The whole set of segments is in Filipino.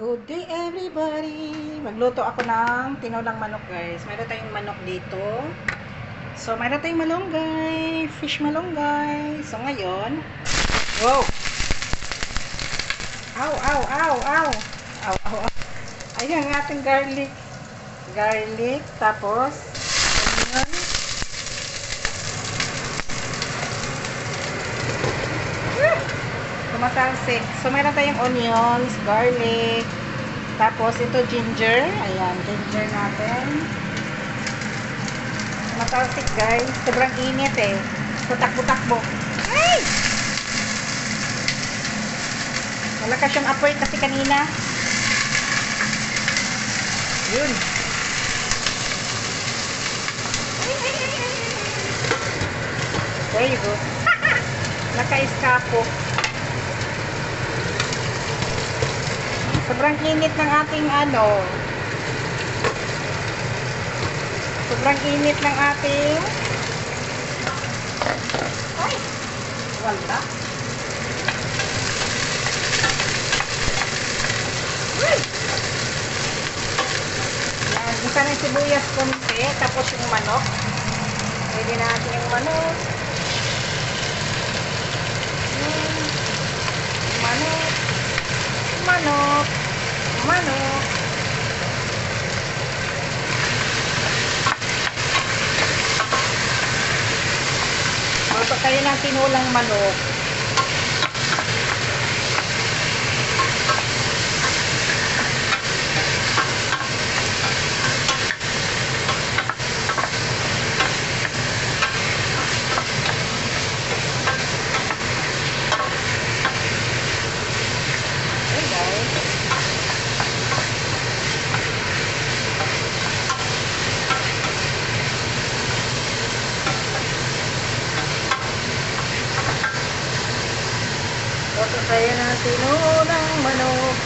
Good day everybody! Magluto ako ng tinulang manok guys. Meron tayong manok dito. So, meron tayong malunggay. Fish malunggay. So, ngayon. Wow! Ow, ow, ow, ow! Ow, ow, ow. Ayan ang ating garlic. Garlic. Tapos, onion. tumatalsik. So, meron tayong onions, garlic, tapos ito ginger. Ayan, ginger natin. Tumatalsik guys. Sobrang init eh. So, takbo-takbo. Ay! Malakas yung apoy kasi kanina. Yun. There you go. Naka-eskapo. Sobrang init ng ating ano. Sobrang init ng ating Ay! Wala. Yan. Isa ng sibuyas konti. Tapos yung manok. Pwede natin yung manok. Yan. Manok. Manok. Manok. Luto tayo ng tinulang manok. Hey guys. Luto tayo ng tinulang manok.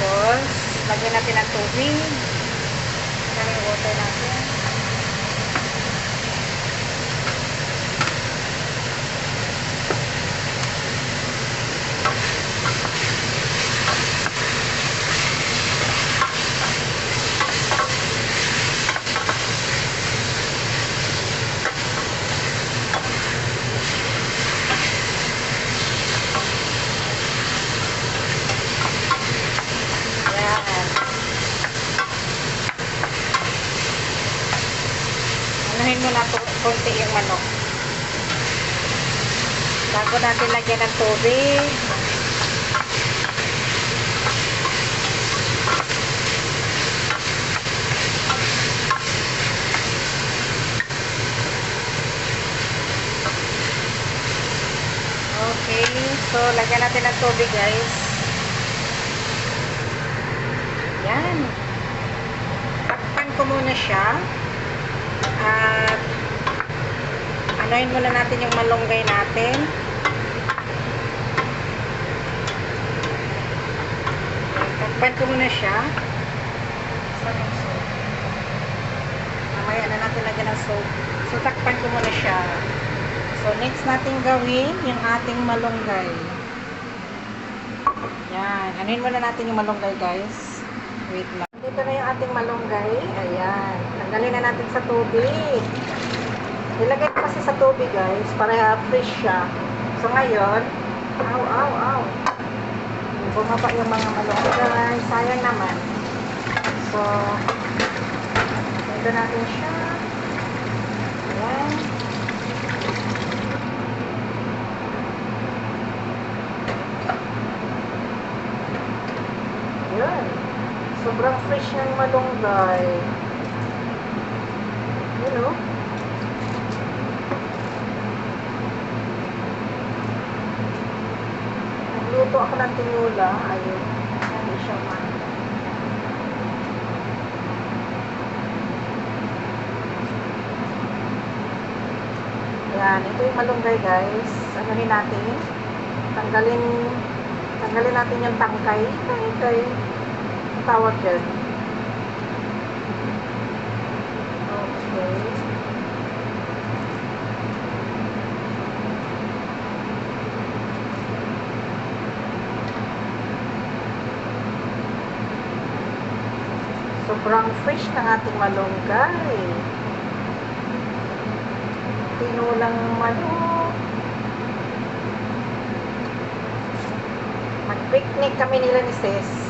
Tapos, lagyan natin ng tubig. Yung water natin? Yan. Anuhin mo na to, konti yung manok. Bago natin lagyan ng tubig. Okay, so lagyan natin ng tubig guys. Yan. Takpan ko muna siya. At anuhin muna natin yung malunggay natin. Ko muna siya. Yung soap? Mamaya na natin lagyan ng soap. So, takpan ko muna siya. So, next natin gawin yung ating malunggay. Yan. Anuhin muna natin yung malunggay, guys. Wait lang. Dito na yung ating malunggay. Ayan. Tanggalin na natin sa tubig. Nilagay ko kasi sa tubig, guys, para fresh siya. So, ngayon, aw, aw, aw. Bumaba yung mga malunggay. Sayang naman. So, ito natin siya. Ayan. Yan. Sobrang fresh ng malunggay. You know? Tinula. Ayun. Hindi siya man. Yan. Ito yung malunggay guys. Anuhin natin. Tanggalin tanggalin natin yung tangkay. Tangkay. Ang tawag dyan. Okay. Sobrang fresh ng ating malunggay. Tinulang manok. Mag-picnic kami nila ni Sis.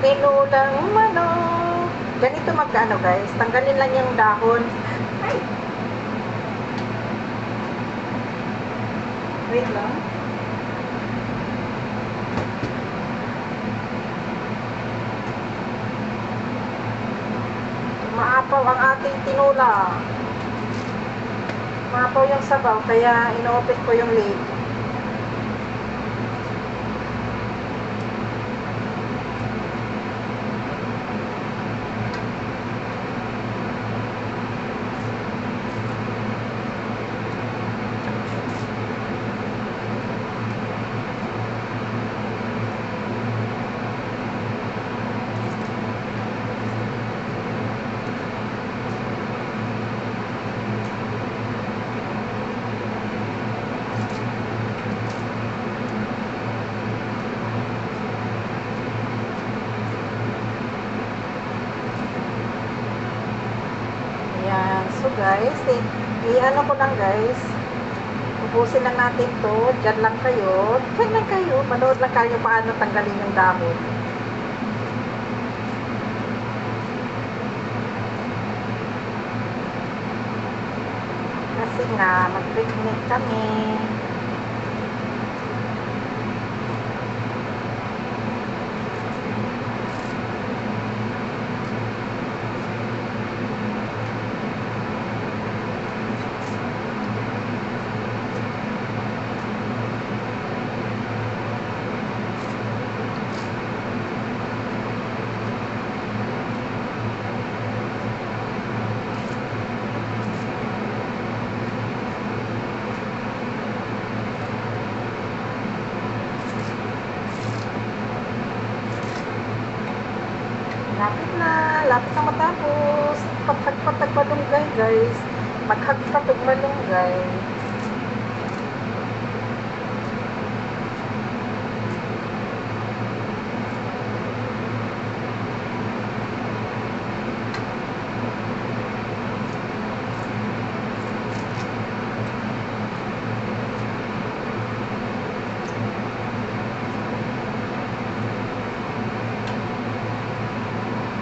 Tinulang manok. Ganito magkano guys. Tanggalin lang yung dahon. Ay! Wait lang. Maapaw ang ating tinula. Maapaw yung sabaw, kaya inoopit ko yung lid. Ayan. So guys, eh, i-ano ko lang guys. Ubusin lang natin to. Diyan lang kayo. Diyan lang kayo. Manood lang kayo paano tanggalin yung dahon. Kasi nga, mag-picnic kami. Lapit na. Matapos. Paghagpatag malunggay, guys. Paghagpatag malunggay.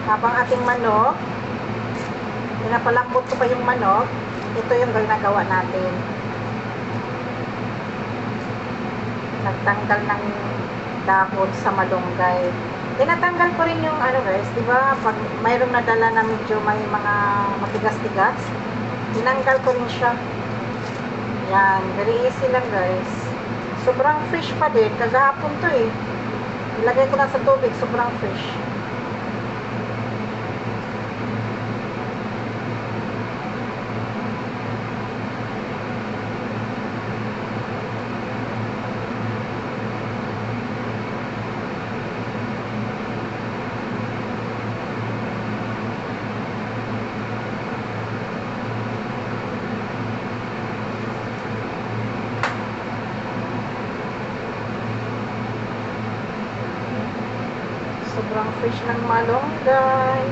Habang ating manok, pinapalambot ko pa yung manok, ito yung ginagawa natin. Nagtanggal ng dahon sa malunggay. Tinatanggal ko rin yung ano guys, di ba? Pag mayroong nadala na medyo may mga matigas-tigas, tinanggal ko rin siya. Yan, very easy lang guys. Sobrang fish pa din, kagahapon to eh. Ilagay ko na sa tubig, sobrang fish. Sobrang fish ng malunggay.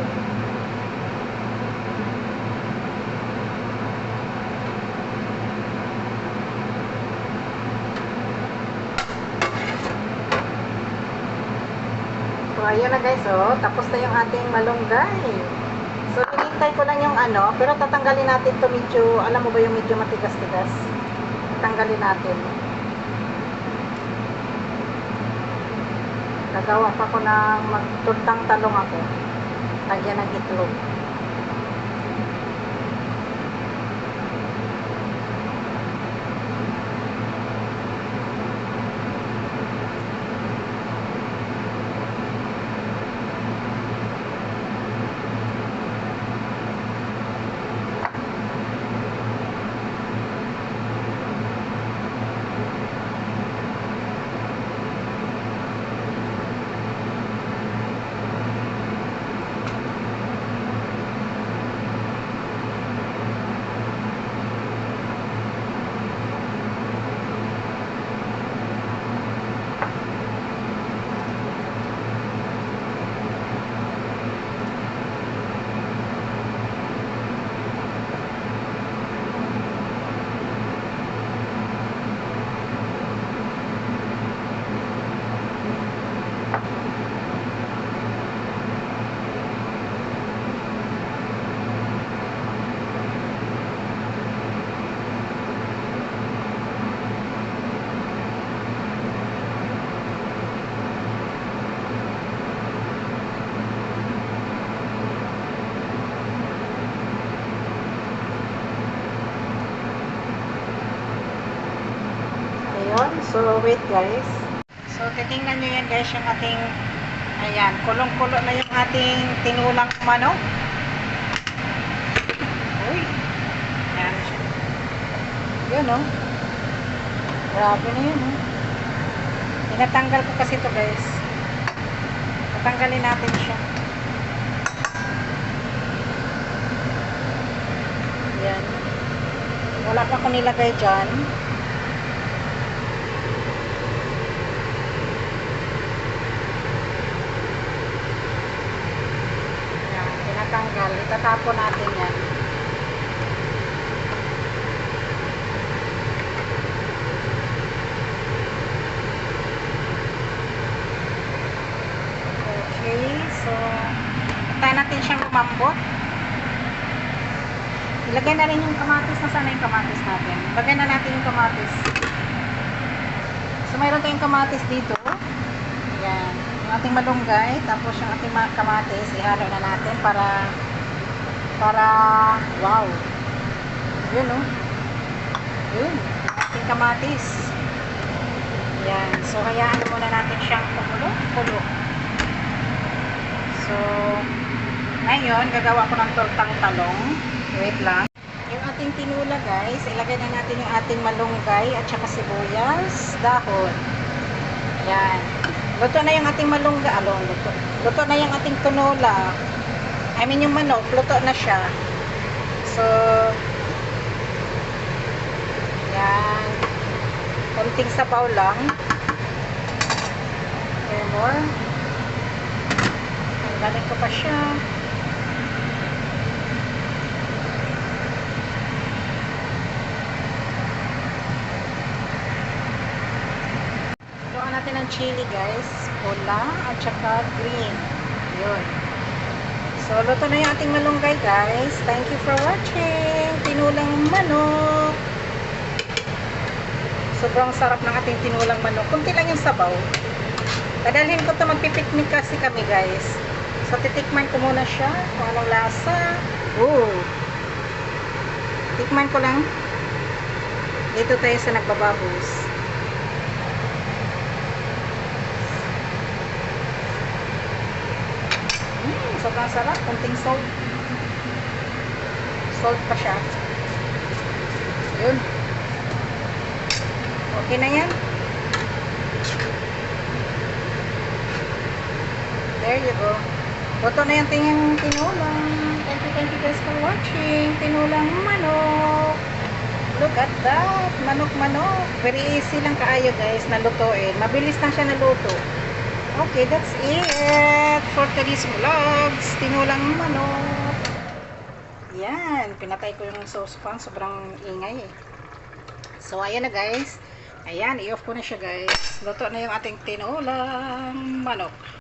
So, ayan na guys, oh. Tapos na yung ating malunggay. So, hinintay ko lang yung ano. Pero tatanggalin natin to medyo, alam mo ba yung medyo matigas-tigas? Tatanggalin natin. Gagawa pa ko ng magtuntang talong ako. Lagyan ng itlog. Ayun. So, wait guys. So, titingnan nyo yan guys yung ating ayan, kulong-kulo na yung ating tinulang manok. Uy. Ayan. Yun oh. Grabe na yun oh. Tinatanggal ko kasi to guys. Tatanggalin natin siya. Yan. Wala pa ko nilagay dyan. Yan, Itatapon natin yan. Okay, so tayo natin siyang lumambot. Ilagay na rin yung kamatis. Nasaan na yung kamatis natin? Lagay na natin yung kamatis. So, mayroon tayong kamatis dito. Yan. Yung ating malunggay. Tapos yung ating kamatis. Ihalo na natin para para wow. Yun, oh. Yun. Ating kamatis. Yan. So, hayaan muna natin siyang kumulo. Kulo. So, ngayon, gagawa ko ng tortang talong. Wait lang. Yung ating tinula, guys, ilagay na natin yung ating malunggay at saka sibuyas, dahon. Yan. Luto na yung ating malunggay. Along, luto. Luto na yung ating tinola. I mean, yung manok, luto na siya. So, yan. Konting sabaw lang. Okay, more. Tanggalin ko pa siya. Lutuan natin ng chili guys. Pula at saka green. Yun. So, luto na yung ating malunggay guys. Thank you for watching. Tinulang manok. Sobrang sarap ng ating tinulang manok. Kunti lang yung sabaw. Dadalhin ko to magpipiknik kasi kami guys. So, titikman ko muna siya kung anong lasa. Ooh. Tikman ko lang. Dito tayo sa nagbababos. Sobrang sarap. Kunting salt. Salt pa siya. Yun. Okay na yan. There you go. Luto na yung tingin tinulang. Thank you, thank you guys for watching. Tinulang manok. Look at that. Manok-manok. Very easy lang kaayo guys na. Mabilis lang siya naluto. Okay, that's it for today's vlogs. Tinulang manok. Yan. Pinatay ko yung sauce pan. Sobrang ingay eh. So, ayan na guys. Ayan, i-off ko na siya guys. Luto na yung ating tinulang manok.